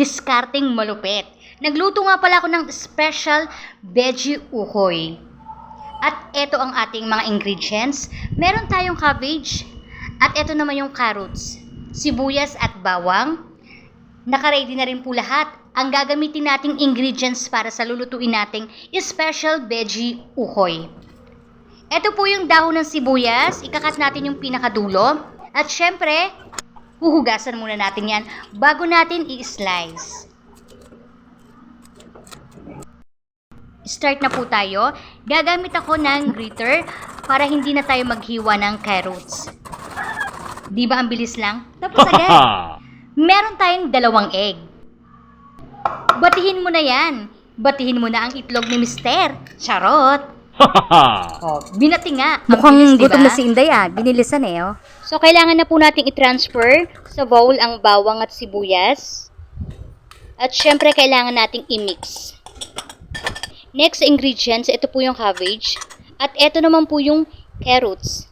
diskarting malupit. Nagluto nga pala ako ng special veggie ukoy. At ito ang ating mga ingredients. Meron tayong cabbage. At ito naman yung carrots. Sibuyas at bawang. Nakaready na rin po lahat. Ang gagamitin nating ingredients para sa lulutuin nating special veggie ukoy. Ito po yung dahon ng sibuyas. Ikakat natin yung pinakadulo. At syempre, huhugasan muna natin yan bago natin i-slice. Start na po tayo. Gagamit ako ng grater para hindi na tayo maghiwa ng carrots. Di ba ang bilis lang? Tapos agad. Meron tayong dalawang egg. Batihin mo na yan. Batihin mo na ang itlog ni Mister. Charot. Oh, binati nga. Ang Mukhang bilis, di gutom na si Inday ah. Binilisan eh oh. So, kailangan na po nating i-transfer sa bowl ang bawang at sibuyas. At syempre, kailangan nating i-mix. Next ingredients, ito po yung cabbage. At ito naman po yung carrots.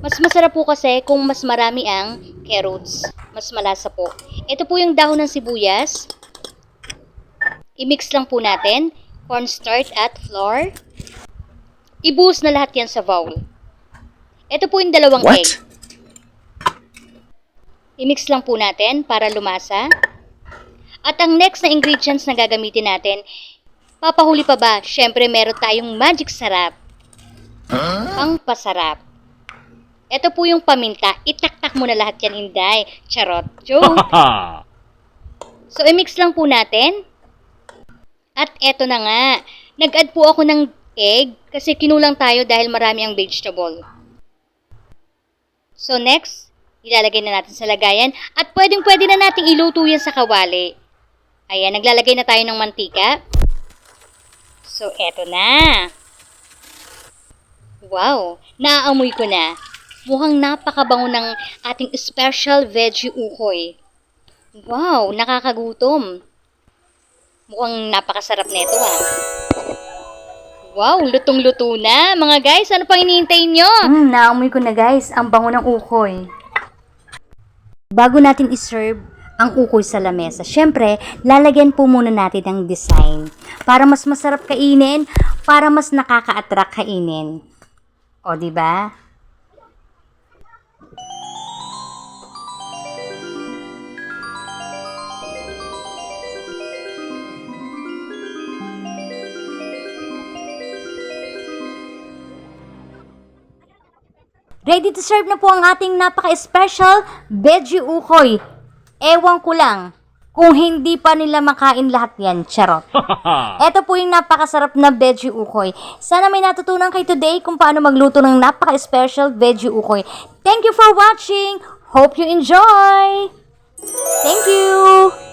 Mas masarap po kasi kung mas marami ang carrots. Mas malasa po. Ito po yung dahon ng sibuyas. I-mix lang po natin. Cornstarch at flour. Ibuhos na lahat yan sa bowl. Ito po yung dalawang egg. What? I-mix lang po natin para lumasa. At ang next na ingredients na gagamitin natin, papahuli pa ba? Syempre meron tayong magic sarap. Ang pasarap. Ito po yung paminta. Itaktak mo na lahat yan, Inday. Charot. Joke. So, i-mix lang po natin. At eto na nga. Nag-add po ako ng egg kasi kinulang tayo dahil marami ang vegetable. So, next, ilalagay na natin sa lagayan at pwedeng pwede na nating iluto yan sa kawali. Ayan, naglalagay na tayo ng mantika. So, eto na. Wow, naaamoy ko na. Mukhang napakabango ng ating special veggie ukoy. Wow, nakakagutom. Mukhang napakasarap nito ha. Wow, lutong-luto na. Mga guys, ano pang iniintay nyo? Hmm, naamoy ko na guys. Ang bango ng ukoy. Bago natin iserve ang ukoy sa lamesa, syempre, lalagyan po muna natin ng design. Para mas masarap kainin, para mas nakaka-attract kainin. O, di ba? Ready to serve na po ang ating napaka-special veggie ukoy. Ewan ko lang kung hindi pa nila makain lahat yan, charot. Ito po yung napakasarap na veggie ukoy. Sana may natutunan kayo today kung paano magluto ng napaka-special veggie ukoy. Thank you for watching! Hope you enjoy! Thank you!